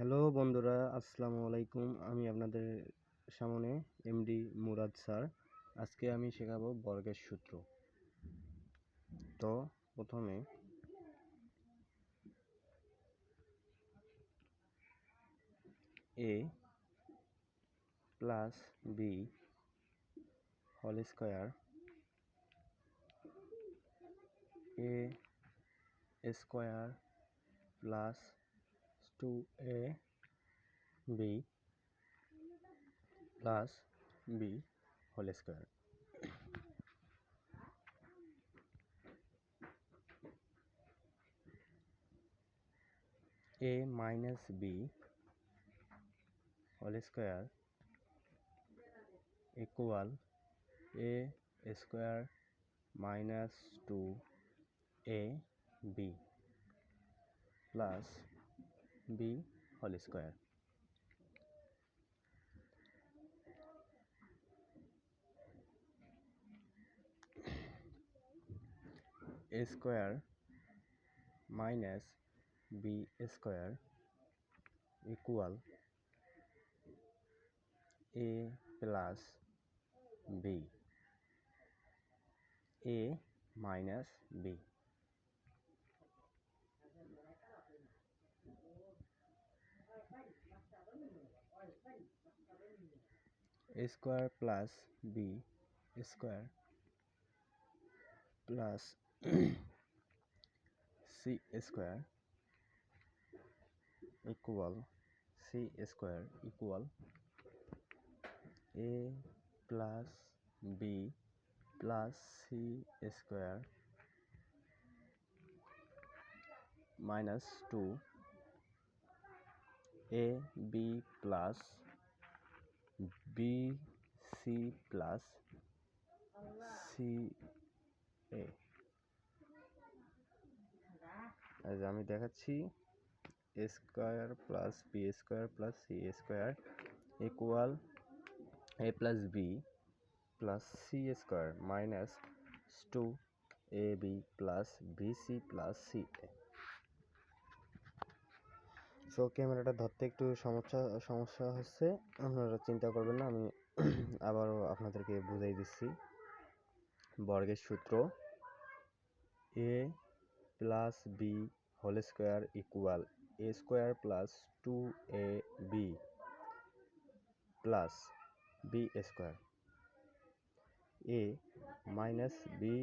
Hello বন্ধুরা, আসসালামু আলাইকুম। আমি আপনাদের সামনে এমডি মুরাদ স্যার। আজকে আমি শেখাবো বর্গের সূত্র। তো প্রথমে A plus B whole square A square plus to A B plus B whole square. A minus B whole square equal A square minus 2 A B plus B whole square. A square minus B square equal A plus B. A minus B. A square plus b square plus c square equal c square equal a plus b plus c square minus 2 a, b plus B C plus C A আমি দেখাচ্ছি A square plus B square plus C square equal A plus B plus C square minus two A B plus B C plus C A so ক্যামেরাটা ধরতে একটু সমস্যা সমস্যা হচ্ছে। আপনারা চিন্তা করবেন না, আমি আবারও আপনাদেরকে বুঝাই দিচ্ছি। বর্গের সূত্র A plus B whole square equal A square plus two A B plus B square A minus B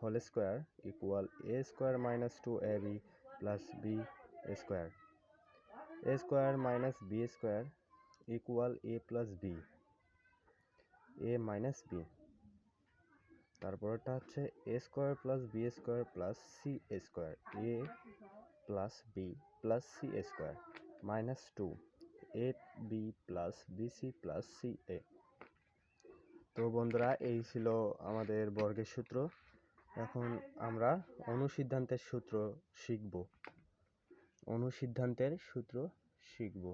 whole square equal A square minus two A B plus B square A square minus B square equal A plus B A minus B তারপরটা হচ্ছে A square plus B square plus C square A plus B plus C square minus two A B plus B C plus C A তো বন্ধুরা, এই ছিল আমাদের বর্গের সূত্র। এখন আমরা অনুসিদ্ধান্তের সূত্র শিখব। অনুসিদ্ধান্তের সূত্র শিখব।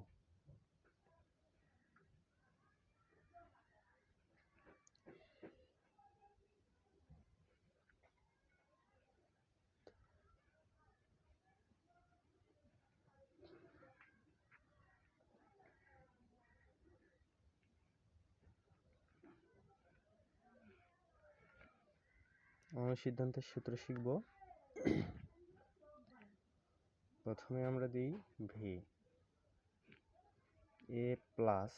অনুসিদ্ধান্তের সূত্র শিখব। প্রথমে আমরা দিই V A plus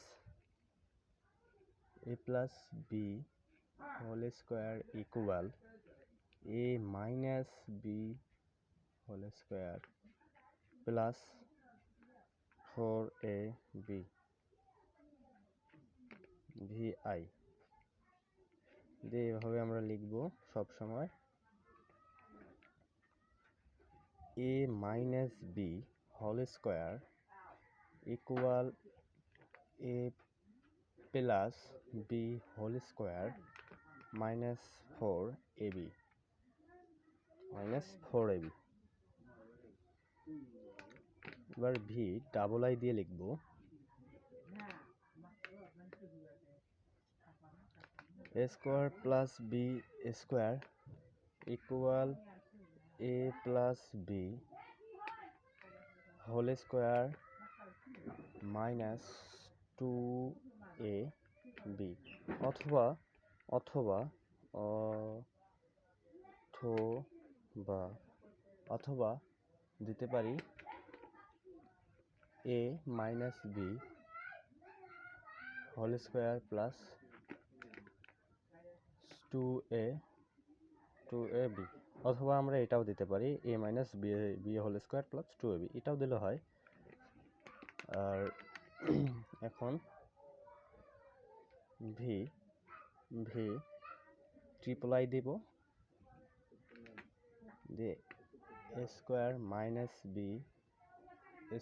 A plus B whole square equal A minus B whole square plus four A B V I দিয়ে এভাবে আমরা লিখব সব সময় whole square equal A plus B whole square minus four A B minus four A B এবার V double I দিয়ে লিখব। A square plus B square equal A plus B whole square minus two A B অথবা অথবা অথবা অথবা দিতে পারি A minus B whole square plus two A two A B অথবা আমরা এটাও দিতে পারি A minus B B whole square plus two A B এটাও দিলে হয়। আর এখন ভি ভি ট্রিপল আই দিব। দিয়ে A square minus B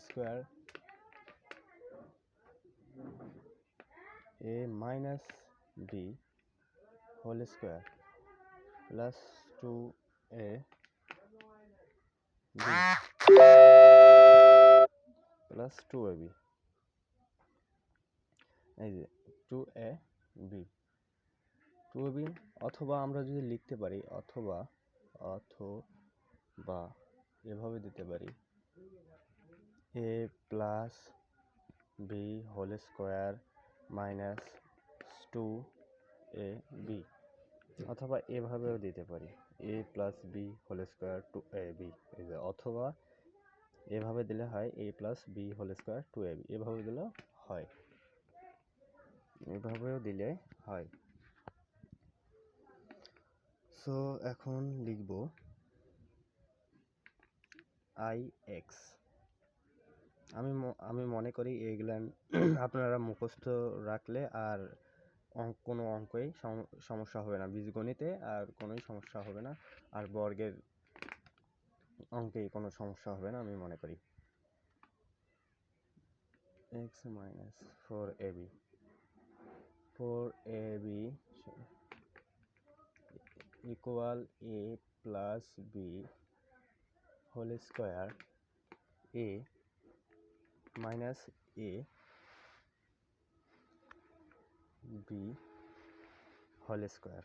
square A minus B whole square plus two A plus two A B এই যে two A B two A B অথবা আমরা যদি লিখতে পারি অথবা অথবা এভাবে দিতে পারি। A plus B whole square minus two A B অথবা এভাবেও দিতে পারি। A plus B whole square two A B অথবা এভাবে দিলে হয় A plus B whole square two A B এভাবে দিলেও হয়। এভাবেও দিলে হয়। সো এখন লিখব আই এক্স আমি আমি মনে করি এগুলান আপনারা মুখস্থ রাখলে আর কোনো অঙ্কই সম- সমস্যা হবে না। বীজগণিতে আর কোনোই সমস্যা হবে না। আর বর্গের অঙ্কেই কোনো সমস্যা হবে না, আমি মনে করি। X minus four A B four A B equal A plus B whole square A minus A B whole square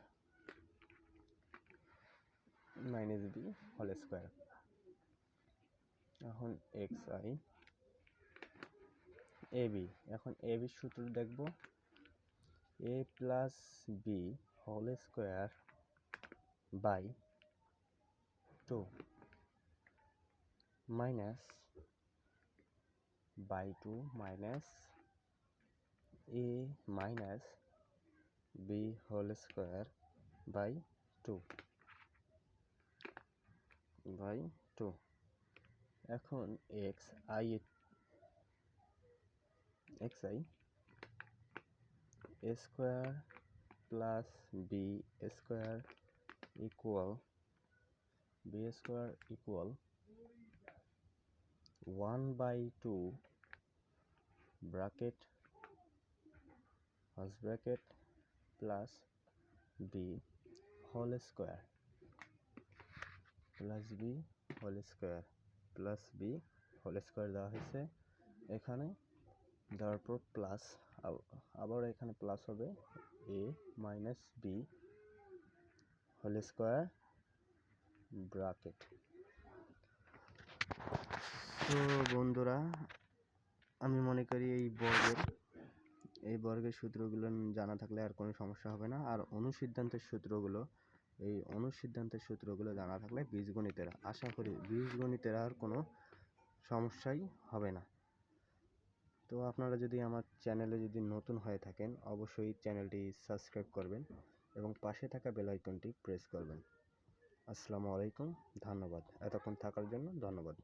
minus B whole square এখন এক্স আই এ বি এখন এ বি সূত্র দেখব। A plus B whole square by two minus by two minus A minus B whole square by two by two এখন X I X I A square plus B square equal B square equal one by two bracket plus B whole square plus B whole square plus B whole square দেওয়া হয়েছে। এখানে দেওয়ার পর plus আবার এখানে plus হবে A minus B whole square bracket তো বন্ধুরা, আমি মনে করি এই বর্গের এই বর্গের সূত্রগুলো জানা থাকলে আর কোনো সমস্যা হবে না। আর অনুসিদ্ধান্তের সূত্রগুলো, এই অনুসিদ্ধান্তের সূত্রগুলো জানা থাকলে বীজগণিতের, আশা করি বীজগণিতের আর কোনো সমস্যাই হবে না। তো আপনারা যদি আমার চ্যানেলে যদি নতুন হয়ে থাকেন, অবশ্যই চ্যানেলটি সাবস্ক্রাইব করবেন এবং পাশে থাকা বেল আইকনটি প্রেস করবেন। আসসালামু আলাইকুম, ধন্যবাদ। এতক্ষণ থাকার জন্য ধন্যবাদ।